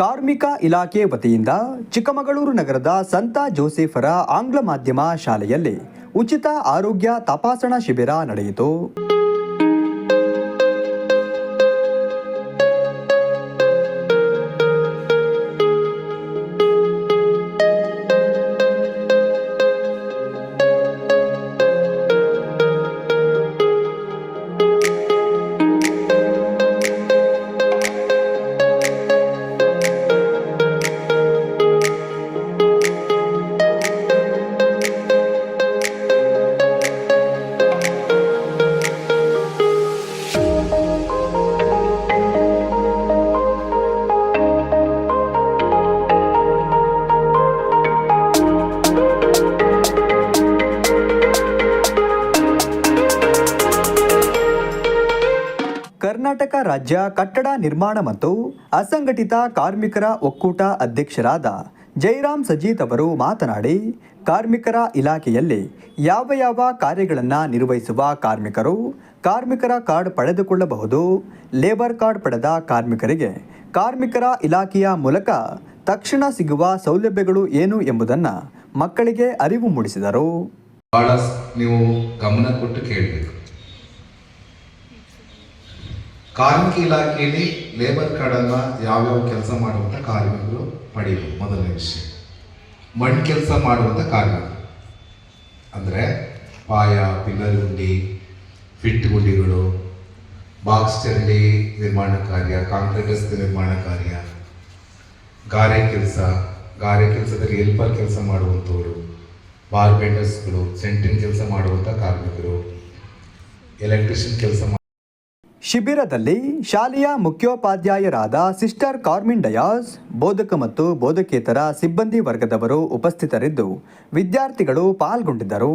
ಕಾರ್ಮಿಕ ಇಲಾಖೆ ವತಿಯಿಂದ ಚಿಕ್ಕಮಗಳೂರು ನಗರದ ಸಂತ ಜೋಸೆಫರ ಆಂಗ್ಲ ಮಾಧ್ಯಮ ಶಾಲೆಯಲ್ಲಿ ಉಚಿತ ಆರೋಗ್ಯ ತಪಾಸಣಾ ಶಿಬಿರ ನಡೆಯಿತು. ಕರ್ನಾಟಕ ರಾಜ್ಯ ಕಟ್ಟಡ ನಿರ್ಮಾಣ ಮತ್ತು ಅಸಂಘಟಿತ ಕಾರ್ಮಿಕರ ಒಕ್ಕೂಟ ಅಧ್ಯಕ್ಷರಾದ ಜೈರಾಮ್ ಸಜೀತ್ ಅವರು ಮಾತನಾಡಿ, ಕಾರ್ಮಿಕರ ಇಲಾಖೆಯಲ್ಲಿ ಯಾವ ಯಾವ ಕಾರ್ಯಗಳನ್ನು ನಿರ್ವಹಿಸುವ ಕಾರ್ಮಿಕರು, ಕಾರ್ಮಿಕರ ಕಾರ್ಡ್ ಪಡೆದುಕೊಳ್ಳಬಹುದು, ಲೇಬರ್ ಕಾರ್ಡ್ ಪಡೆದ ಕಾರ್ಮಿಕರಿಗೆ ಕಾರ್ಮಿಕರ ಇಲಾಖೆಯ ಮೂಲಕ ತಕ್ಷಣ ಸಿಗುವ ಸೌಲಭ್ಯಗಳು ಏನು ಎಂಬುದನ್ನು ಮಕ್ಕಳಿಗೆ ಅರಿವು ಮೂಡಿಸಿದರು. ಬಹಳ ನೀವು ಗಮನ ಕೊಟ್ಟು ಕೇಳಬೇಕು. ಕಾರ್ಮಿಕ ಇಲಾಖೆಯಲ್ಲಿ ಲೇಬರ್ ಯಾವ ಯಾವ್ಯಾವ ಕೆಲಸ ಮಾಡುವಂಥ ಕಾರ್ಮಿಕರು ಪಡೆಯಲು ಮೊದಲನೇ ವಿಷಯ. ಮಣ್ಣು ಕೆಲಸ ಮಾಡುವಂಥ ಕಾರ್ಮಿಕರು. ಅಂದರೆ ಪಾಯ ಪಿಲ್ಲರ್ ಗುಂಡಿ ಫಿಟ್ ಗುಂಡಿಗಳು ಬಾಕ್ಸ್ ಚರಂಡಿ ನಿರ್ಮಾಣ ಕಾರ್ಯ, ಕಾಂಕ್ರೀಟ್ ರಸ್ತೆ ನಿರ್ಮಾಣ ಕಾರ್ಯ, ಗಾರೆ ಕೆಲಸ, ಗಾರೆ ಕೆಲಸದಲ್ಲಿ ಹೆಲ್ಪರ್ ಕೆಲಸ ಮಾಡುವಂಥವರು ಬಾರ್ಬೆಂಡರ್ಸ್ಗಳು ಸೆಂಟಿನ್ ಕೆಲಸ ಮಾಡುವಂಥ ಕಾರ್ಮಿಕರು ಎಲೆಕ್ಟ್ರಿಷಿಯನ್ ಕೆಲಸ ಶಿಬಿರದಲ್ಲಿ ಶಾಲೆಯ ಮುಖ್ಯೋಪಾಧ್ಯಾಯರಾದ ಸಿಸ್ಟರ್ ಕಾರ್ಮಿನ್ ಡಯಾಸ್ ಬೋಧಕ ಮತ್ತು ಬೋಧಕೇತರ ಸಿಬ್ಬಂದಿ ವರ್ಗದವರು ಉಪಸ್ಥಿತರಿದ್ದು ವಿದ್ಯಾರ್ಥಿಗಳು ಪಾಲ್ಗೊಂಡಿದ್ದರು.